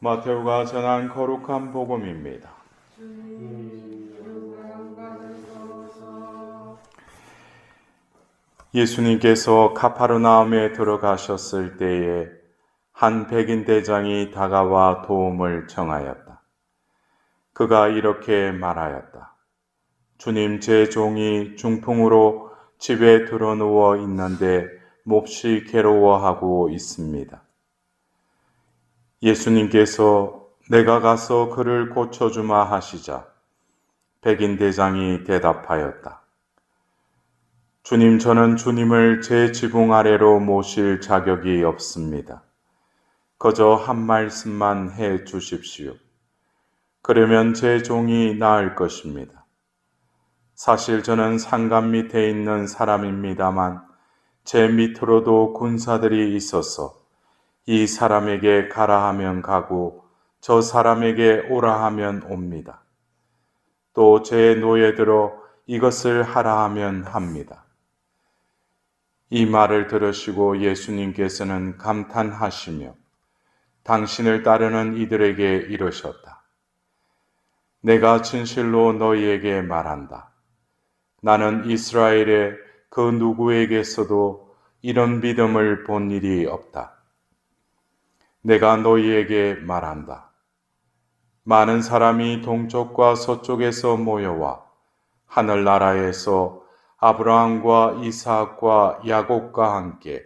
마테오가 전한 거룩한 복음입니다. 예수님께서 카파르나움에 들어가셨을 때에 한 백인 대장이 다가와 도움을 청하였다. 그가 이렇게 말하였다. 주님 제 종이 중풍으로 집에 들어 누워 있는데 몹시 괴로워하고 있습니다. 예수님께서 내가 가서 그를 고쳐주마 하시자 백인 대장이 대답하였다. 주님, 저는 주님을 제 지붕 아래로 모실 자격이 없습니다. 그저 한 말씀만 해 주십시오. 그러면 제 종이 나을 것입니다. 사실 저는 상감 밑에 있는 사람입니다만 제 밑으로도 군사들이 있어서 이 사람에게 가라 하면 가고 저 사람에게 오라 하면 옵니다. 또 제 노예 들어 이것을 하라 하면 합니다. 이 말을 들으시고 예수님께서는 감탄하시며 당신을 따르는 이들에게 이르셨다. 내가 진실로 너희에게 말한다. 나는 이스라엘의 그 누구에게서도 이런 믿음을 본 일이 없다. 내가 너희에게 말한다. 많은 사람이 동쪽과 서쪽에서 모여와 하늘나라에서 아브라함과 이삭과 야곱과 함께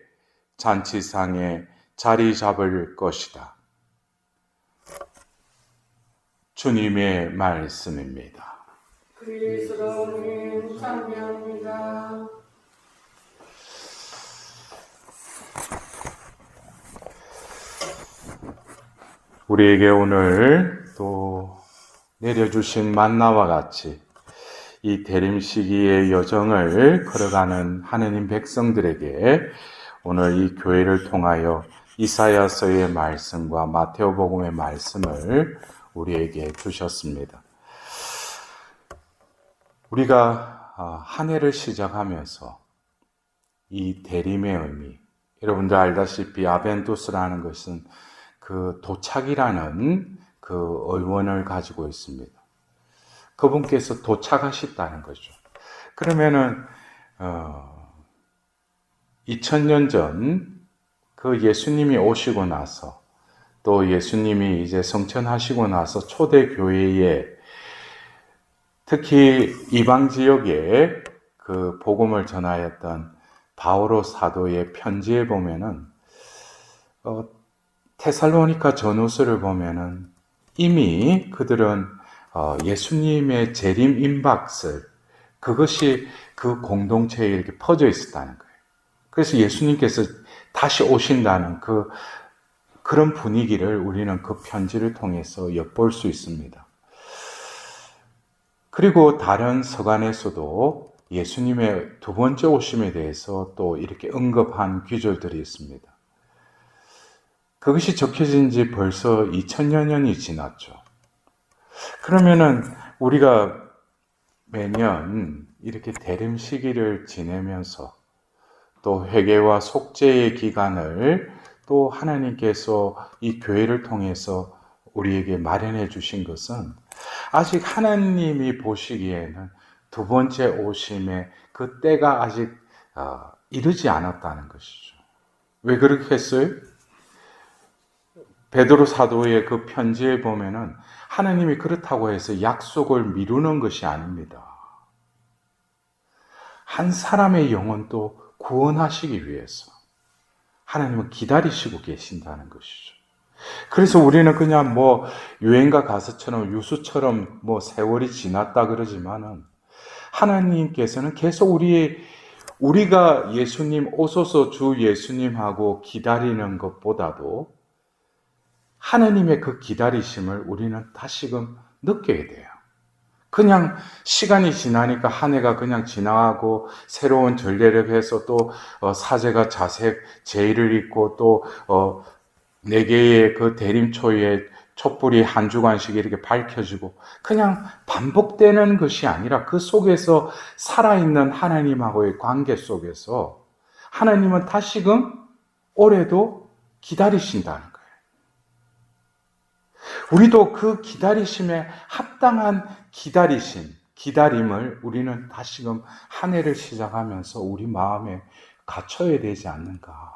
잔치상에 자리 잡을 것이다. 주님의 말씀입니다. 그리스도님 참여합니다. 우리에게 오늘 또 내려주신 만나와 같이 이 대림 시기의 여정을 걸어가는 하느님 백성들에게 오늘 이 교회를 통하여 이사야서의 말씀과 마테오복음의 말씀을 우리에게 주셨습니다. 우리가 아, 한 해를 시작하면서 이 대림의 의미, 여러분들 알다시피 아벤투스라는 것은 그 도착이라는 그 의원을 가지고 있습니다. 그분께서 도착하셨다는 거죠. 그러면은 어, 2000년 전 그 예수님이 오시고 나서 또 예수님이 이제 성천하시고 나서 초대 교회에 특히 이방 지역에 그 복음을 전하였던 바오로 사도의 편지에 보면은 어, 테살로니카 전후서를 보면은 이미 그들은 어, 예수님의 재림 임박설 그것이 그 공동체에 이렇게 퍼져 있었다는 거예요. 그래서 예수님께서 다시 오신다는 그 그런 분위기를 우리는 그 편지를 통해서 엿볼 수 있습니다. 그리고 다른 서간에서도 예수님의 두 번째 오심에 대해서 또 이렇게 언급한 귀절들이 있습니다. 그것이 적혀진 지 벌써 2000여 년이 지났죠. 그러면은 우리가 매년 이렇게 대림 시기를 지내면서 또 회개와 속죄의 기간을 또 하나님께서 이 교회를 통해서 우리에게 마련해 주신 것은 아직 하나님이 보시기에는 두 번째 오심의 그 때가 아직 어, 이르지 않았다는 것이죠. 왜 그렇게 했어요? 베드로 사도의 그 편지에 보면은 하나님이 그렇다고 해서 약속을 미루는 것이 아닙니다. 한 사람의 영혼도 구원하시기 위해서 하나님은 기다리시고 계신다는 것이죠. 그래서 우리는 그냥 뭐 유행가 가사처럼 유수처럼 뭐 세월이 지났다 그러지만은 하나님께서는 계속 우리 우리가 예수님 오소서 주 예수님하고 기다리는 것보다도 하나님의 그 기다리심을 우리는 다시금 느껴야 돼요. 그냥 시간이 지나니까 한 해가 그냥 지나가고 새로운 전례를 해서 또 어, 사제가 자색 제의를 입고 또네 개의 그 대림초에 촛불이 한 주간씩 이렇게 밝혀지고 그냥 반복되는 것이 아니라 그 속에서 살아있는 하나님하고의 관계 속에서 하나님은 다시금 올해도 기다리신다는. 우리도 그 기다리심에 합당한 기다리심, 기다림을 우리는 다시금 한 해를 시작하면서 우리 마음에 갖춰야 되지 않는가.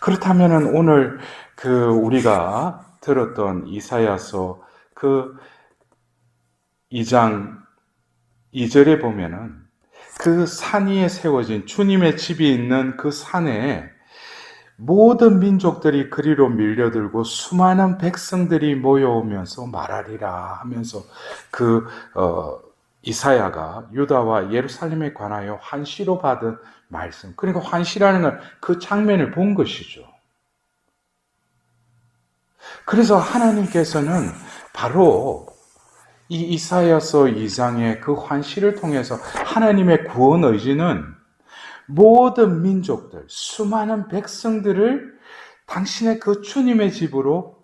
그렇다면 오늘 그 우리가 들었던 이사야서 그 2장 2절에 보면은 그 산 위에 세워진 주님의 집이 있는 그 산에 모든 민족들이 그리로 밀려들고 수많은 백성들이 모여오면서 말하리라 하면서 그 어, 이사야가 유다와 예루살렘에 관하여 환시로 받은 말씀. 그러니까 환시라는 건 그 장면을 본 것이죠. 그래서 하나님께서는 바로 이 이사야서 2장의 그 환시를 통해서 하나님의 구원 의지는 모든 민족들, 수많은 백성들을 당신의 그 주님의 집으로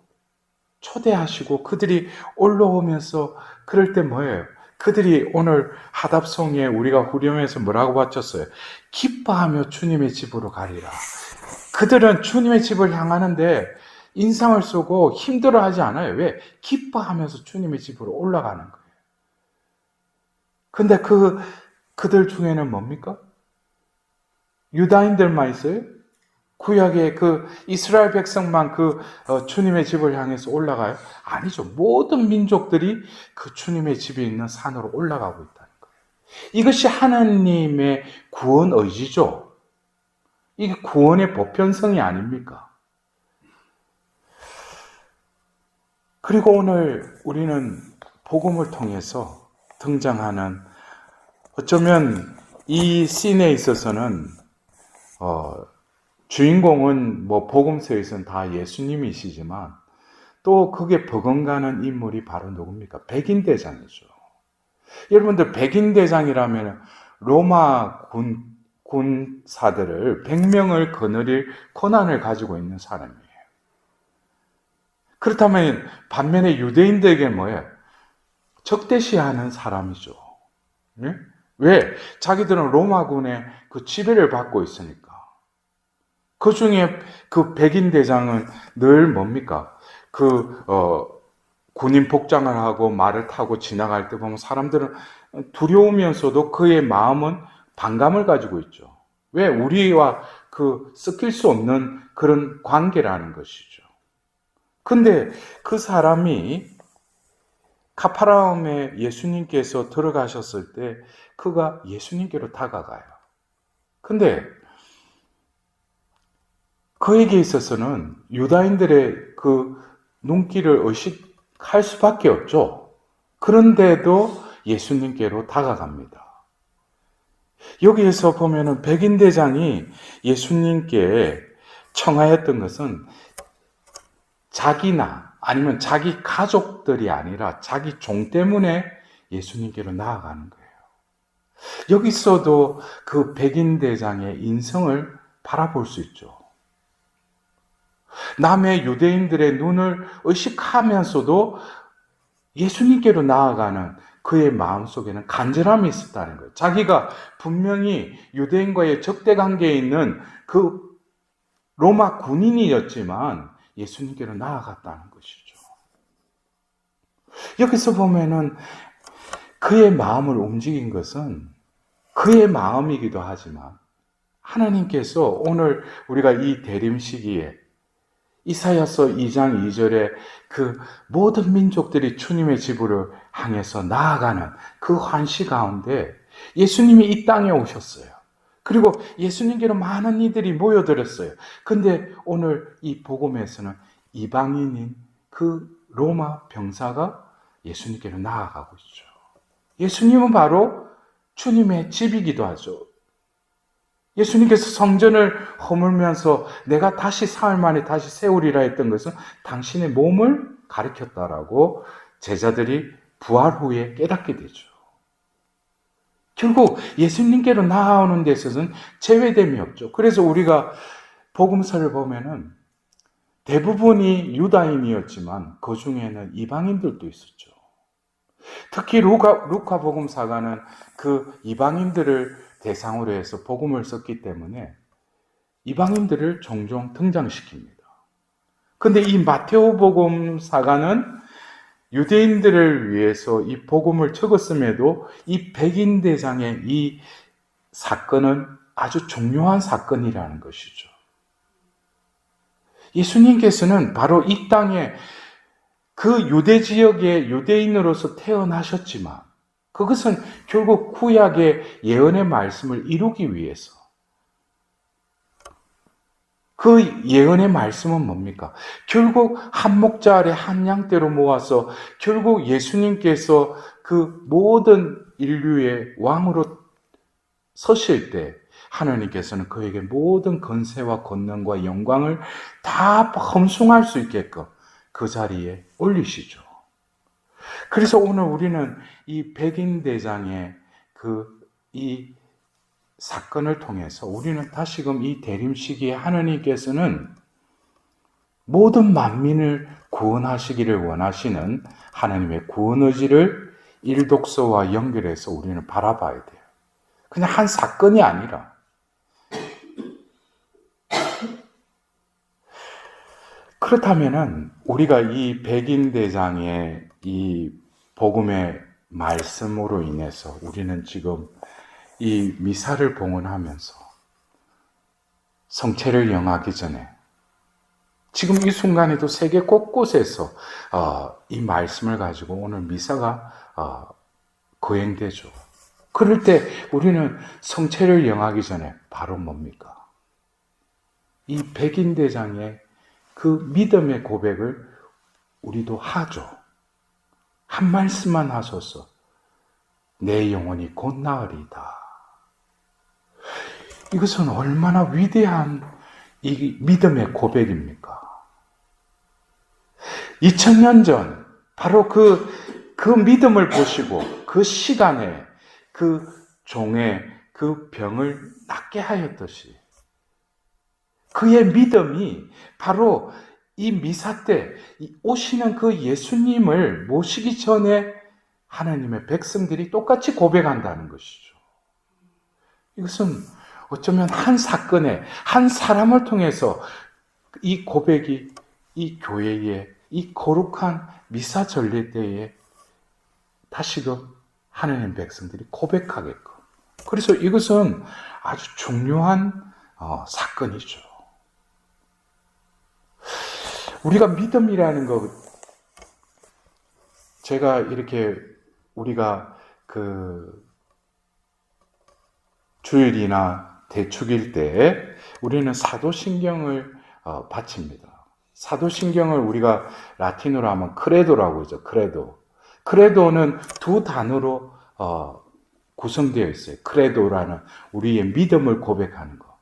초대하시고 그들이 올라오면서 그럴 때 뭐예요? 그들이 오늘 하답송에 우리가 후렴에서 뭐라고 바쳤어요? 기뻐하며 주님의 집으로 가리라. 그들은 주님의 집을 향하는데 인상을 쓰고 힘들어 하지 않아요. 왜? 기뻐하면서 주님의 집으로 올라가는 거예요. 근데 그, 그들 중에는 뭡니까? 유다인들만 있어요? 구약의 그 이스라엘 백성만 그 어, 주님의 집을 향해서 올라가요? 아니죠. 모든 민족들이 그 주님의 집이 있는 산으로 올라가고 있다는 거예요. 이것이 하나님의 구원 의지죠. 이게 구원의 보편성이 아닙니까? 그리고 오늘 우리는 복음을 통해서 등장하는 어쩌면 이 씬에 있어서는 어, 주인공은 뭐 복음서에서는 다 예수님이시지만 또 그게 버금가는 인물이 바로 누굽니까? 백인 대장이죠. 여러분들 백인 대장이라면 로마 군 군사들을 100명을 거느릴 권한을 가지고 있는 사람이에요. 그렇다면 반면에 유대인들에게 뭐예요? 적대시하는 사람이죠. 예? 왜? 자기들은 로마군의 그 지배를 받고 있으니까. 그 중에 그 백인 대장은 늘 뭡니까? 그, 어, 군인 복장을 하고 말을 타고 지나갈 때 보면 사람들은 두려우면서도 그의 마음은 반감을 가지고 있죠. 왜? 우리와 그 섞일 수 없는 그런 관계라는 것이죠. 근데 그 사람이 카파라움에 예수님께서 들어가셨을 때 그가 예수님께로 다가가요. 근데 그에게 있어서는 유다인들의 그 눈길을 의식할 수밖에 없죠. 그런데도 예수님께로 다가갑니다. 여기에서 보면은 백인 대장이 예수님께 청하였던 것은 자기나 아니면 자기 가족들이 아니라 자기 종 때문에 예수님께로 나아가는 거예요. 여기서도 그 백인 대장의 인성을 바라볼 수 있죠. 남의 유대인들의 눈을 의식하면서도 예수님께로 나아가는 그의 마음 속에는 간절함이 있었다는 거예요. 자기가 분명히 유대인과의 적대 관계에 있는 그 로마 군인이었지만 예수님께로 나아갔다는 것이죠. 여기서 보면은 그의 마음을 움직인 것은 그의 마음이기도 하지만 하나님께서 오늘 우리가 이 대림 시기에 이사야서 2장 2절에 그 모든 민족들이 주님의 집으로 향해서 나아가는 그 환시 가운데 예수님이 이 땅에 오셨어요. 그리고 예수님께로 많은 이들이 모여들었어요. 근데 오늘 이 복음에서는 이방인인 그 로마 병사가 예수님께로 나아가고 있죠. 예수님은 바로 주님의 집이기도 하죠. 예수님께서 성전을 허물면서 내가 다시 사흘 만에 다시 세우리라 했던 것은 당신의 몸을 가리켰다라고 제자들이 부활 후에 깨닫게 되죠. 결국 예수님께로 나아오는 데 있어서는 제외됨이 없죠. 그래서 우리가 복음서를 보면은 대부분이 유다인이었지만 그 중에는 이방인들도 있었죠. 특히 루카, 루카 복음사가는 그 이방인들을 대상으로 해서 복음을 썼기 때문에 이방인들을 종종 등장시킵니다. 근데 이 마테오복음 사가는 유대인들을 위해서 이 복음을 적었음에도 이 백인 대장의 이 사건은 아주 중요한 사건이라는 것이죠. 예수님께서는 바로 이 땅에 그 유대 지역의 유대인으로서 태어나셨지만 그것은 결국 구약의 예언의 말씀을 이루기 위해서 그 예언의 말씀은 뭡니까? 결국 한 목자 아래 한 양떼로 모아서 결국 예수님께서 그 모든 인류의 왕으로 서실 때 하나님께서는 그에게 모든 건세와 권능과 영광을 다 험숭할 수 있게끔 그 자리에 올리시죠. 그래서 오늘 우리는 이 백인 대장의 그 이 사건을 통해서 우리는 다시금 이 대림 시기에 하나님께서는 모든 만민을 구원하시기를 원하시는 하나님의 구원 의지를 일독서와 연결해서 우리는 바라봐야 돼요. 그냥 한 사건이 아니라 그렇다면은 우리가 이 백인 대장의 이 복음의 말씀으로 인해서 우리는 지금 이 미사를 봉헌하면서 성체를 영하기 전에 지금 이 순간에도 세계 곳곳에서 어, 이 말씀을 가지고 오늘 미사가 어, 거행되죠. 그럴 때 우리는 성체를 영하기 전에 바로 뭡니까? 이 백인 대장의 그 믿음의 고백을 우리도 하죠. 한 말씀만 하소서. 내 영혼이 곧 나으리다. 이것은 얼마나 위대한 이 믿음의 고백입니까? 2000년 전, 바로 그, 그 믿음을 보시고, 그 시간에 그 종의 그 병을 낫게 하였듯이, 그의 믿음이 바로 이 미사 때 오시는 그 예수님을 모시기 전에 하나님의 백성들이 똑같이 고백한다는 것이죠. 이것은 어쩌면 한 사건에 한 사람을 통해서 이 고백이 이 교회에 이 거룩한 미사 전례 때에 다시금 하나님 백성들이 고백하게끔. 그래서 이것은 아주 중요한 어, 사건이죠. 우리가 믿음이라는 것, 제가 이렇게 우리가 그 주일이나 대축일 때 우리는 사도신경을 어, 바칩니다. 사도신경을 우리가 라틴어로 하면 크레도라고 하죠. 크레도. 크레도는 두 단어로 어, 구성되어 있어요. 크레도라는 우리의 믿음을 고백하는 거.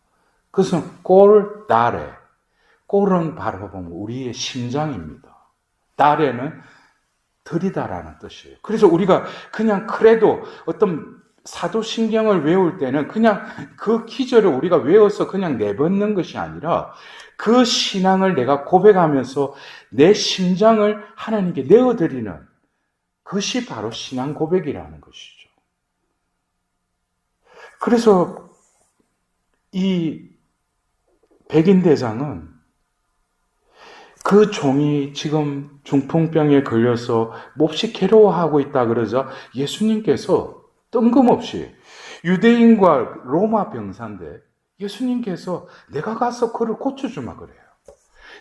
그것은 꼴 다레. 꼴은 바로 보면 우리의 심장입니다. 다레는 들이다라는 뜻이에요. 그래서 우리가 그냥 그래도 어떤 사도신경을 외울 때는 그냥 그 기절을 우리가 외워서 그냥 내뱉는 것이 아니라 그 신앙을 내가 고백하면서 내 심장을 하나님께 내어드리는 그것이 바로 신앙 고백이라는 것이죠. 그래서 이 백인 대장은 그 종이 지금 중풍병에 걸려서 몹시 괴로워하고 있다 그러자 예수님께서 뜬금없이 유대인과 로마 병사인데 예수님께서 내가 가서 그를 고쳐주마 그래요.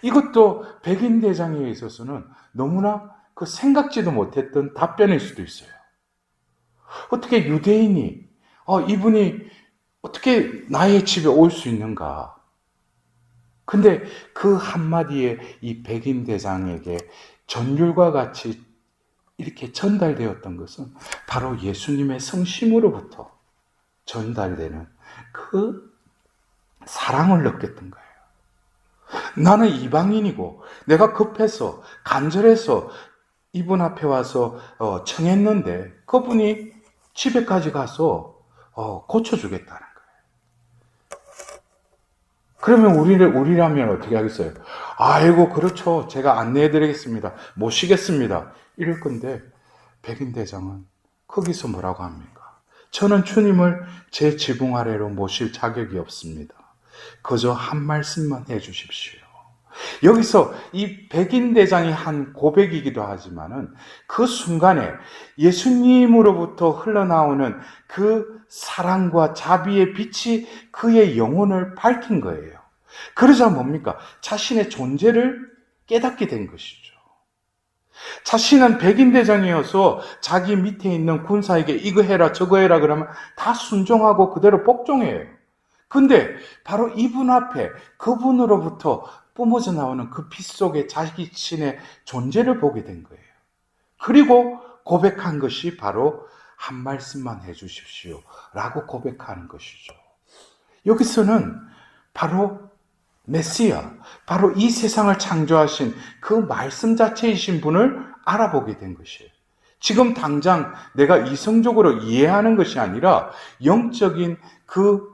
이것도 백인 대장에 있어서는 너무나 그 생각지도 못했던 답변일 수도 있어요. 어떻게 유대인이 어, 이분이 어떻게 나의 집에 올 수 있는가? 근데 그 한마디에 이 백인 대장에게 전율과 같이 이렇게 전달되었던 것은 바로 예수님의 성심으로부터 전달되는 그 사랑을 느꼈던 거예요. 나는 이방인이고 내가 급해서 간절해서 이분 앞에 와서 어, 청했는데 그분이 집에까지 가서 어, 고쳐주겠다는. 그러면 우리를 우리라면 어떻게 하겠어요? 아이고 그렇죠. 제가 안내해 드리겠습니다. 모시겠습니다. 이럴 건데 백인 대장은 거기서 뭐라고 합니까? 저는 주님을 제 지붕 아래로 모실 자격이 없습니다. 그저 한 말씀만 해 주십시오. 여기서 이 백인 대장이 한 고백이기도 하지만은 그 순간에 예수님으로부터 흘러나오는 그 사랑과 자비의 빛이 그의 영혼을 밝힌 거예요. 그러자 뭡니까? 자신의 존재를 깨닫게 된 것이죠. 자신은 백인 대장이어서 자기 밑에 있는 군사에게 이거 해라 저거 해라 그러면 다 순종하고 그대로 복종해요. 근데 바로 이분 앞에 그분으로부터 뿜어져 나오는 그빛 속에 자기 신의 존재를 보게 된 거예요. 그리고 고백한 것이 바로 한 말씀만 해 주십시오. 라고 고백하는 것이죠. 여기서는 바로 메시아, 바로 이 세상을 창조하신 그 말씀 자체이신 분을 알아보게 된 것이에요. 지금 당장 내가 이성적으로 이해하는 것이 아니라 영적인 그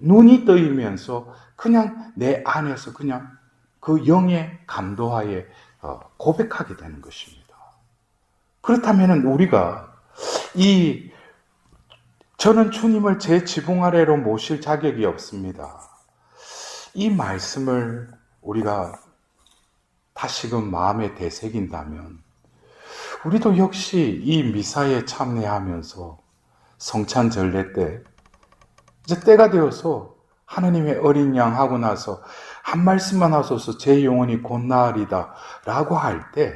눈이 떠이면서 그냥 내 안에서 그냥 그 영의 감도하에 어, 고백하게 되는 것입니다. 그렇다면 우리가 이 저는 주님을 제 지붕 아래로 모실 자격이 없습니다. 이 말씀을 우리가 다시금 마음에 되새긴다면 우리도 역시 이 미사에 참여하면서 성찬 전례 때 이제 때가 되어서 하나님의 어린 양 하고 나서 한 말씀만 하소서 제 영혼이 곧 나으리다 라고 할 때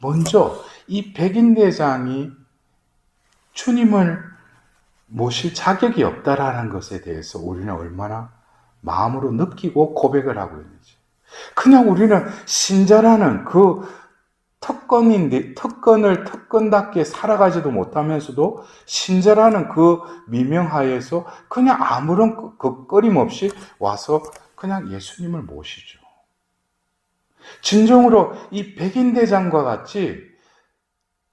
먼저 이 백인 대장이 주님을 모실 자격이 없다라는 것에 대해서 우리는 얼마나 마음으로 느끼고 고백을 하고 있는지. 그냥 우리는 신자라는 그 특권인데, 특권을 특권답게 살아가지도 못하면서도 신자라는 그 미명하에서 그냥 아무런 걱거림 없이 와서 그냥 예수님을 모시죠. 진정으로 이 백인대장과 같이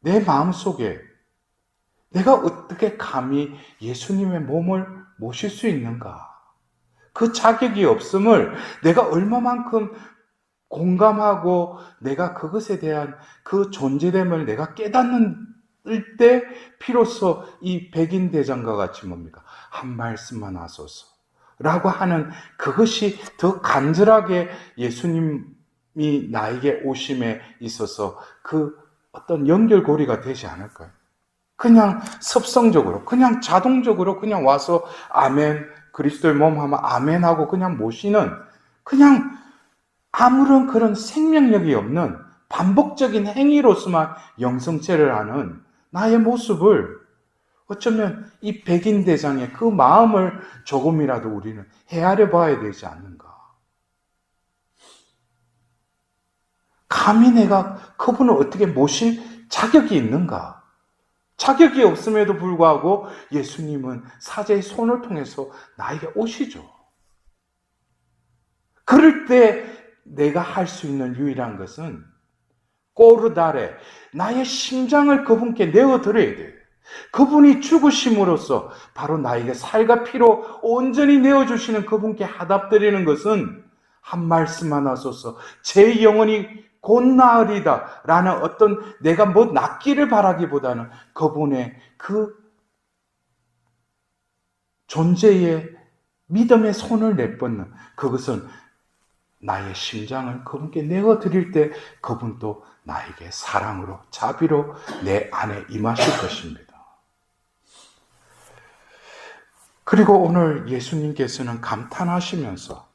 내 마음속에 내가 어떻게 감히 예수님의 몸을 모실 수 있는가? 그 자격이 없음을 내가 얼마만큼 공감하고 내가 그것에 대한 그 존재됨을 내가 깨닫는 때 비로소 이 백인 대장과 같이 뭡니까? 한 말씀만 하소서. 라고 하는 그것이 더 간절하게 예수님이 나에게 오심에 있어서 그 어떤 연결고리가 되지 않을까요? 그냥 섭성적으로, 그냥 자동적으로 그냥 와서 아멘, 그리스도의 몸 하면 아멘 하고 그냥 모시는 그냥 아무런 그런 생명력이 없는 반복적인 행위로서만 영성체를 하는 나의 모습을 어쩌면 이 백인 대장의 그 마음을 조금이라도 우리는 헤아려 봐야 되지 않는가. 감히 내가 그분을 어떻게 모실 자격이 있는가? 자격이 없음에도 불구하고 예수님은 사제의 손을 통해서 나에게 오시죠. 그럴 때 내가 할 수 있는 유일한 것은 꼬르다레 나의 심장을 그분께 내어드려야 돼요. 그분이 죽으심으로써 바로 나에게 살과 피로 온전히 내어주시는 그분께 하답드리는 것은 한 말씀 하나소서 제 영혼이 곧 나으리다 라는 어떤 내가 뭐 낫기를 바라기보다는 그분의 그 존재의 믿음의 손을 내뻗는 그것은 나의 심장을 그분께 내어 드릴 때 그분도 나에게 사랑으로 자비로 내 안에 임하실 것입니다. 그리고 오늘 예수님께서는 감탄하시면서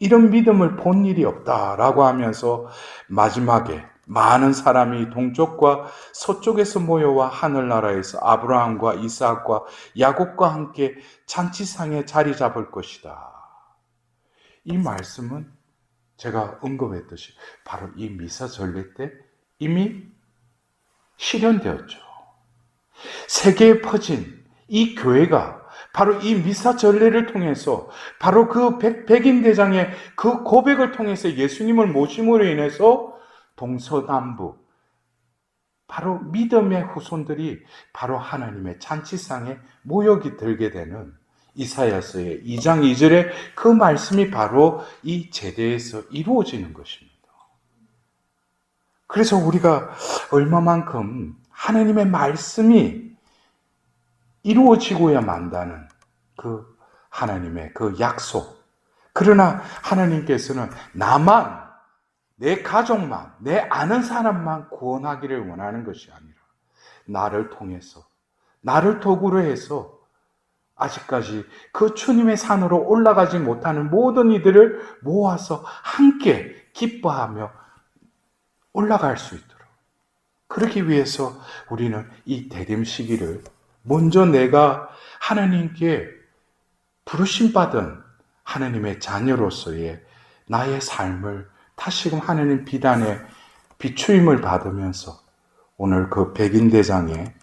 이런 믿음을 본 일이 없다라고 하면서 마지막에 많은 사람이 동쪽과 서쪽에서 모여와 하늘나라에서 아브라함과 이삭과 야곱과 함께 잔치상에 자리 잡을 것이다. 이 말씀은 제가 언급했듯이 바로 이 미사 전례 때 이미 실현되었죠. 세계에 퍼진 이 교회가 바로 이 미사 전례를 통해서 바로 그 백, 백인 대장의 그 고백을 통해서 예수님을 모심으로 인해서 동서남북 바로 믿음의 후손들이 바로 하나님의 잔치상에 모욕이 들게 되는 이사야서의 2장 2절에 그 말씀이 바로 이 제대에서 이루어지는 것입니다. 그래서 우리가 얼마만큼 하나님의 말씀이 이루어지고야 만다는 그 하나님의 그 약속, 그러나 하나님께서는 나만, 내 가족만, 내 아는 사람만 구원하기를 원하는 것이 아니라 나를 통해서, 나를 도구로 해서 아직까지 그 주님의 산으로 올라가지 못하는 모든 이들을 모아서 함께 기뻐하며 올라갈 수 있도록. 그러기 위해서 우리는 이 대림 시기를 먼저 내가 하나님께 부르심 받은 하나님의 자녀로서의 나의 삶을 다시금 하나님 비단에 비추임을 받으면서 오늘 그 백인대장의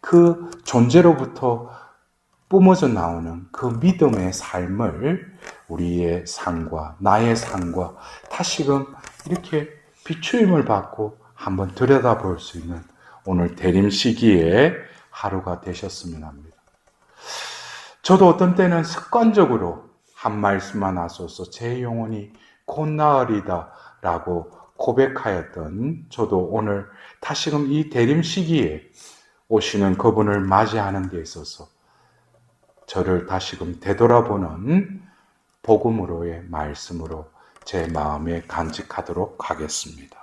그 존재로부터 뿜어져 나오는 그 믿음의 삶을 우리의 삶과 나의 삶과 다시금 이렇게 비추임을 받고 한번 들여다볼 수 있는 오늘 대림 시기의 하루가 되셨으면 합니다. 저도 어떤 때는 습관적으로 한 말씀만 하소서 제 영혼이 곧 나으리다 라고 고백하였던 저도 오늘 다시금 이 대림 시기에 오시는 그분을 맞이하는 데 있어서 저를 다시금 되돌아보는 복음으로의 말씀으로 제 마음에 간직하도록 하겠습니다.